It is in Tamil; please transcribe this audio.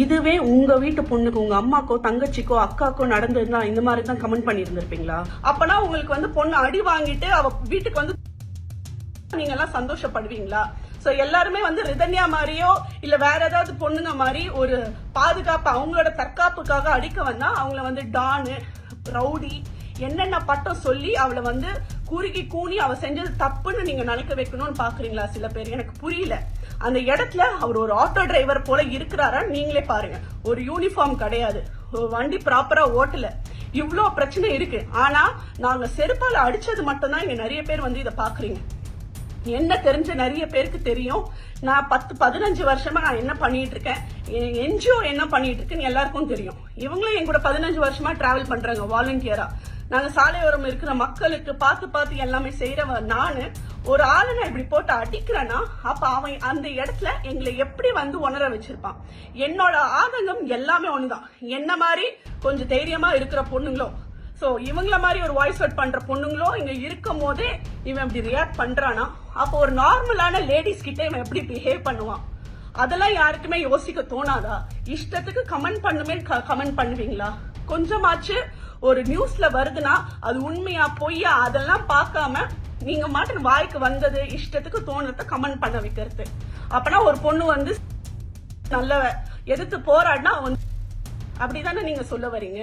இதுவே உங்க வீட்டு பொண்ணுக்கு உங்க அம்மாக்கோ தங்கச்சிக்கோ அக்காக்கோ நடந்ததுன்னா இந்த மாதிரி தான் கமெண்ட் பண்ணியிருந்திருப்பீங்களா? அப்பனா உங்களுக்கு வந்து பொண்ணு அடி வாங்கிட்டு அவ வீட்டுக்கு வந்து நீங்க எல்லாம் சந்தோஷப்படுவீங்களா? ஸோ எல்லாருமே வந்து ரிதன்யா மாதிரியோ இல்ல வேற ஏதாவது பொண்ணுங்க மாதிரி ஒரு பாதுகாப்பு அவங்களோட தற்காப்புக்காக அடிக்க வந்தா அவங்கள வந்து டானு ரவுடி என்னென்ன பட்டம் சொல்லி அவளை வந்து குறுகி கூனி அவ செஞ்சது தப்புன்னு நீங்க நினைக்க வைக்கணும்னு பாக்குறீங்களா சில பேர்? எனக்கு புரியல. அந்த இடத்துல அவர் ஒரு ஆட்டோ டிரைவர் போல இருக்கிறாரா? நீங்களே பாருங்க. ஒரு யூனிஃபார்ம் கிடையாது. ஒரு வண்டி ப்ராப்பரா ஓட்டல. இவ்வளோ பிரச்சனை இருக்கு. ஆனா நாங்க செருப்பால அடிச்சது மட்டும்தான் இங்க நிறைய பேர் வந்து இதை பாக்குறீங்க என்ன தெரிஞ்ச நிறைய பேருக்கு தெரியும். நான் பத்து பதினஞ்சு வருஷமா நான் என்ன பண்ணிட்டு இருக்கேன்? என்ஜிஓ என்ன பண்ணிட்டு இருக்குன்னு எல்லாருக்கும் தெரியும். இவங்களும் என் கூட பதினஞ்சு வருஷமா டிராவல் பண்றாங்க வாலண்டியரா நாங்க சாலையோரம் இருக்கிற மக்களுக்கு பார்த்து பார்த்து எல்லாமே செய்யறவ நானு ஒரு ஆளை நான் இப்படி போட்டு அடிக்கிறேன்னா அப்ப அவன் அந்த இடத்துல எங்களை எப்படி வந்து உணர வச்சிருப்பான்? என்னோட ஆதங்கம் எல்லாமே ஒண்ணுதான். என்ன மாதிரி கொஞ்சம் தைரியமா இருக்கிற பொண்ணுங்களோ ஸோ இவங்கள மாதிரி ஒரு வாய்ஸ் அவுட் பண்ற பொண்ணுங்களோ இங்க இருக்கும் போதே இவன் இப்படி ரியாக்ட் பண்றானா? அப்போ ஒரு நார்மலான லேடிஸ் கிட்ட இவன் எப்படி பிஹேவ் பண்ணுவான்? அதெல்லாம் யாருக்குமே யோசிக்க தோணாதா? இஷ்டத்துக்கு கமெண்ட் பண்ணுமே கமெண்ட் பண்ணுவீங்களா? கொஞ்சமாச்சு ஒரு நியூஸ்ல வருதுன்னா அது உண்மையா பொய்யா அதெல்லாம் பார்க்காம நீங்க மாட்டு வாய்க்கு வந்தது இஷ்டத்துக்கு தோணுறத கமெண்ட் பண்ண வைக்கிறது. அப்பனா ஒரு பொண்ணு வந்து நல்ல எதிர்த்து போராடினா அப்படி அப்படிதானே நீங்க சொல்ல வரீங்க?